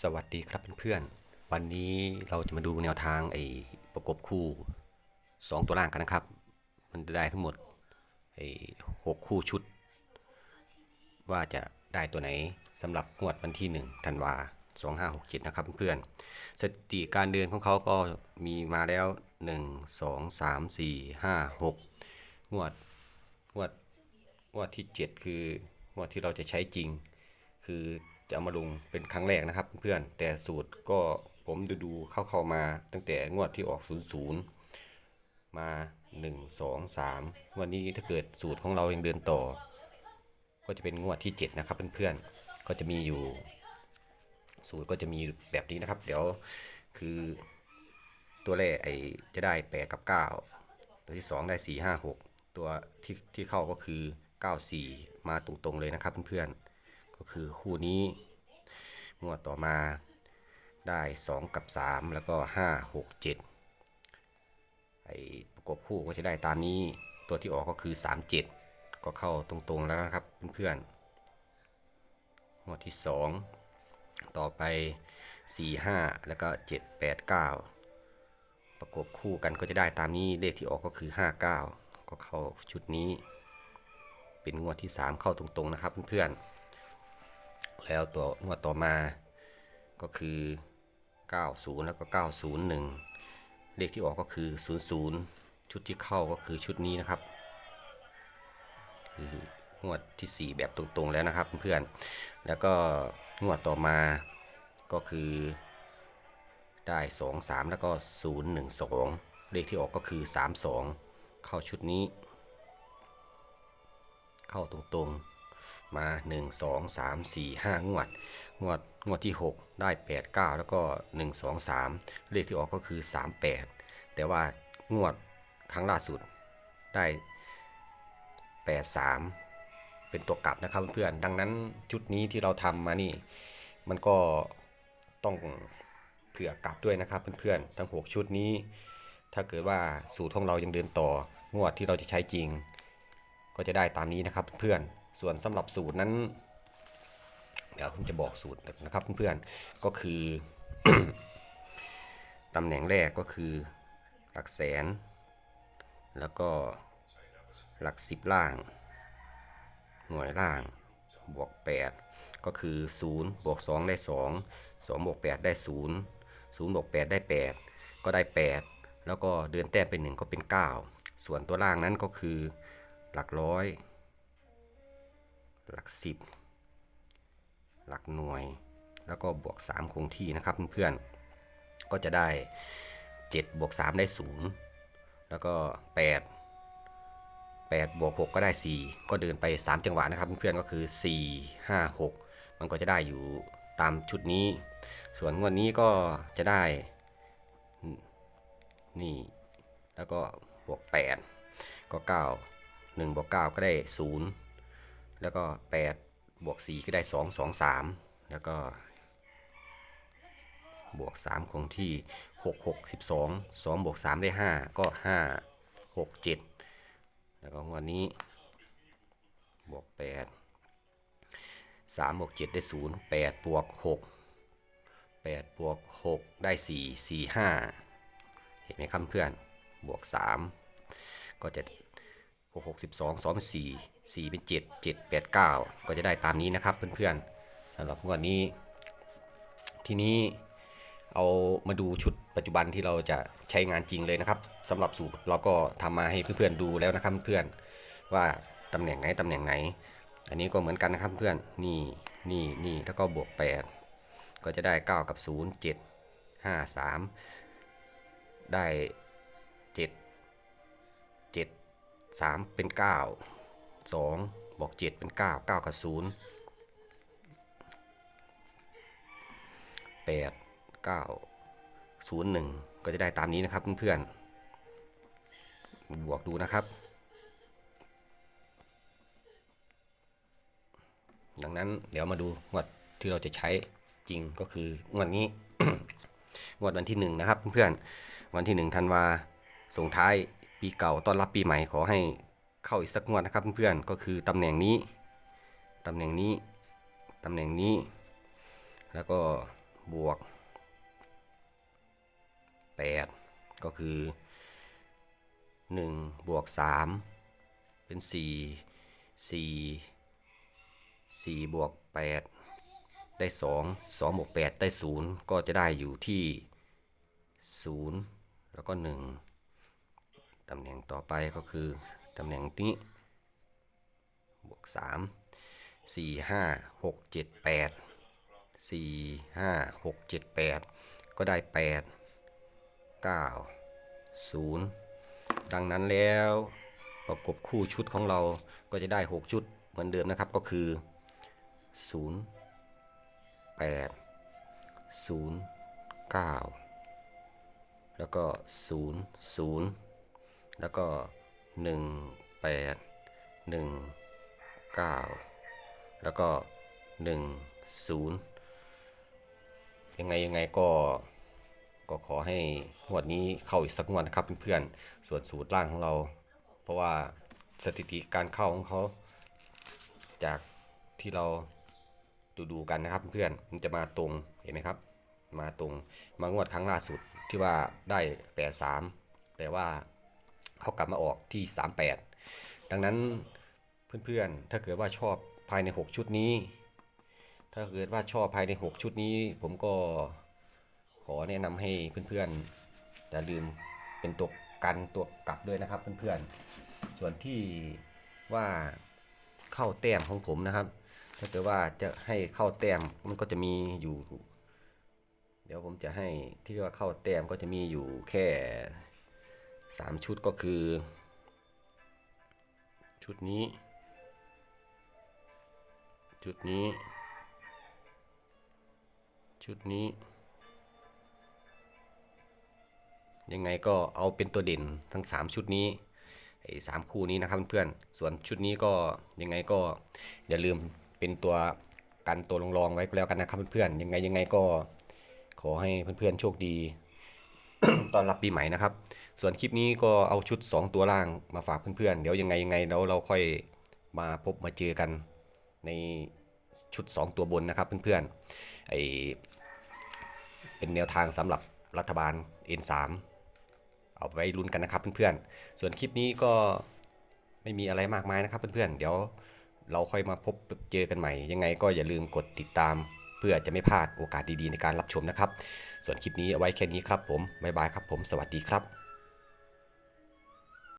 สวัสดีครับเพื่อนๆ วันนี้เราจะมาดูแนวทางไอ้ประกบคู่ 2 ตัวล่างกันนะครับ มันจะได้ทั้งหมดไอ้หกคู่ชุด ว่าจะได้ตัวไหนสำหรับงวดวันที่1ธันวา2567 นะครับเพื่อนๆ สถิติการเดินของเขาก็มีมาแล้ว 1 2 3 4 5 6 งวดงวดงวดที่ 7 คืองวดที่เราจะใช้จริงคือ จะเอามาลงเป็นครั้งแรกนะครับเพื่อนแต่สูตรก็ผมดูดูเข้าเข้าๆมาตั้งแต่งวดที่ออก 00 มา 1 2 3 วันนี้ถ้าเกิดสูตรของเรายังเดินต่อ ก็จะเป็นงวดที่ 7 นะครับเพื่อนๆก็จะมีอยู่ สูตรก็จะมีแบบนี้นะครับ เดี๋ยวคือตัวแรกไอจะได้8กับ 9 ตัวที่ 2 ได้ 4 5 6 ตัวที่ที่เข้าก็คือ 9 4 มาตรงๆเลยนะครับเพื่อนๆ คือคู่นี้ งวดต่อมาได้ 2 กับ 3 แล้วก็ 5 6 7 ไอ้ประกบคู่ก็จะได้ตามนี้ตัวที่ออกก็คือ 3 7 ก็เข้าตรงๆแล้วนะครับเพื่อนๆงวดที่ 2 ต่อไป 4 5 แล้วก็ 7 8 9 ประกบคู่กันก็จะได้ตามนี้เลขที่ออกก็คือ 5 9 ก็เข้าชุดนี้ เป็นงวดที่ 3 เข้าตรงๆนะครับเพื่อนๆ แล้วตัวงวดต่อมาก็คือ 90 แล้วก็ 901 เลขที่ออกก็คือ 00 ชุดที่เข้าก็คือชุดนี้นะครับ คืองวดทีสี่ 4 แบบตรงๆแล้วนะครับเพื่อนๆแล้วก็งวดต่อมาก็คือได้ 2 3 แล้วก็ 0 1 2 เลขที่ออกก็คือ 3 2 เข้าชุดนี้ เข้าตรงๆ มา 1 2 3 4 5 งวด งวดงวดที่ 6 ได้ 8 9 แล้วก็ 1 2 3 เลขที่ออกก็คือ 3 8 แต่ว่างวดครั้งล่าสุดได้ 8 3 เป็นตัวกลับนะครับเพื่อนๆดังนั้นชุดนี้ที่เราทำมานี่ มันก็ต้องเผื่อกลับด้วยนะครับเพื่อนๆทั้ง 6 ชุดนี้ ถ้าเกิดว่าสูตรของเรายังเดินต่องวดที่เราจะใช้จริงก็จะได้ตามนี้นะครับเพื่อน ส่วนสำหรับสูตรนั้น เดี๋ยวผมจะบอกสูตรนะครับเพื่อนๆก็คือตำแหน่งแรกก็คือหลักแสน แล้วก็หลักสิบล่าง หน่วยล่างบวก 8 ก็คือ 0 บวก 2 ได้ 2 2 บวก 8 ได้ 0 0 บวก 8 ได้ 8 ก็ได้ 8 แล้วก็เดินแต้มเป็น 1 ก็เป็น 9 ส่วนตัวล่างนั้นก็คือหลักร้อย หลัก 10 หลักหน่วย แล้วก็บวก 3 คงที่นะครับเพื่อนๆ ก็จะได้ 7 บวก 3 ได้ 0 แล้วก็ 8 8 บวก 6 ก็ได้ 4 ก็เดินไป 3 จังหวะนะครับเพื่อนๆ ก็คือ 4 5 6 มันก็จะได้อยู่ตามชุดนี้ ส่วนงวดนี้ก็จะได้ นี่ แล้วก็บวก 8 ก็ 9 1บวก9ก็ได้ 0 แล้วก็ 8 บวก 4 ก็ได้ 2 2 3 แล้วก็ บวก 3 คงที่ 6 6 12 2 บวก 3 ได้ 5 ก็ 5 6 7 แล้วก็งวันนี้ บวก 8 3 บวก 7 ได้ 0 8 บวก 6 8 บวก 6 ได้ 4 4 5 เห็นไหมครับเพื่อน บวก 3 ก็จะ 6 6 12 2 4 4 เป็น 7 7 8 9 ก็จะได้ตามนี้นะครับเพื่อนๆสำหรับงวดนี้ ทีนี้เอามาดูชุดปัจจุบันที่เราจะใช้งานจริงเลยนะครับสำหรับสูตรเราก็ทำมาให้เพื่อนๆดูแล้วนะครับเพื่อนว่าตำแหน่งไหนตำแหน่งไหน อันนี้ก็เหมือนกันนะครับเพื่อนนี่นี่นี่แล้วก็บวก 8 ก็จะได้ 9 กับ 0 7 5 3 ได้ 7 7 3 เป็น 9 2 บวก 7 เป็น 9 9 กับ 0 8 9 0 1 ก็จะได้ตามนี้นะครับเพื่อนๆ บวกดูนะครับ ดังนั้นเดี๋ยวมาดูงวดที่เราจะใช้จริงก็คืองวดนี้ งวดวันที่หนึ่งนะครับเพื่อนๆ วันที่หนึ่งธันวาส่งท้ายปีเก่าต้อนรับปีใหม่ขอให้ เข้าอีกสักงวดนะครับเพื่อนๆก็คือตำแหน่งนี้ตำแหน่งนี้ตำแหน่งนี้ แล้วก็บวกแปดก็คือหนึ่งบวกสามเป็นสี่สี่สี่บวกแปดได้สองสองบวกแปดได้ศูนย์ก็จะได้อยู่ที่ศูนย์แล้วก็หนึ่งตำแหน่งต่อไปก็คือ ตำแหน่งนี้ บวกสามสี่ห้าหกเจ็ดแปดสี่ห้าหกเจ็ดแปดก็ได้แปดเก้าศูนย์ดังนั้นแล้วประกบคู่ชุดของเราก็จะได้ 6 ชุดเหมือนเดิมนะครับก็คือ 0 8 0 9 แล้วก็ 0 0 แล้วก็ 1 8 1 9 แล้วก็ 1 0 ยังไงยังไงก็ก็ขอให้งวดนี้เข้าอีกสักงวดนะครับเพื่อนๆ ส่วนสูตรล่างของเรา เพราะว่าสถิติการเข้าของเขา จากที่เราดูดูกันนะครับเพื่อนมันจะมาตรงเห็นไหมครับ มาตรงมางวดครั้งล่าสุดที่ว่าได้แปดสามแต่ว่า เขากลับมาออกที่ 38 ดังนั้นเพื่อนๆ ถ้าเกิดว่าชอบภายใน 6 ชุดนี้ ถ้าเกิดว่าชอบภายใน 6 ชุดนี้ ผมก็ขอแนะนำให้เพื่อนๆอย่าลืมเป็นตัวกันตัวกลับด้วยนะครับเพื่อนๆ ส่วนที่ว่าเข้าแต้มของผมนะครับ ถ้าเกิดว่าจะให้เข้าแต้มมันก็จะมีอยู่ เดี๋ยวผมจะให้ที่ว่าเข้าแต้มก็จะมีอยู่แค่ 3 ชุดก็คือ ชุดนี้ ชุดนี้ ชุดนี้ ยังไงก็เอาเป็นตัวเด่นทั้ง 3 ชุดนี้ไอ้สามคู่นี้นะครับเพื่อนๆ ส่วนชุดนี้ก็ยังไงก็อย่าลืมเป็นตัวกันตัวรองๆไว้ก็แล้วกันนะครับเพื่อนๆ ยังไงยังไงก็ขอให้เพื่อนๆโชคดี ตอนรับปีใหม่นะครับ ส่วนคลิปนี้ก็เอาชุด 2 ตัวล่างมาฝากเพื่อนๆ เดี๋ยวยังไงยังไงแล้วเราค่อยมาพบมาเจอกันในชุด 2 ตัวบนนะครับเพื่อนๆไอเป็นแนวทางสำหรับรัฐบาล N3 เอาไว้ลุ้นกันนะครับเพื่อนๆ ส่วนคลิปนี้ก็ไม่มีอะไรมากมายนะครับเพื่อนๆ เดี๋ยวเราค่อยมาพบเจอกันใหม่ ยังไงก็อย่าลืมกดติดตาม เพื่อจะไม่พลาดโอกาสดีๆในการรับชมนะครับ ส่วนคลิปนี้เอาไว้แค่นี้ครับผม บ๊ายบายครับผม สวัสดีครับ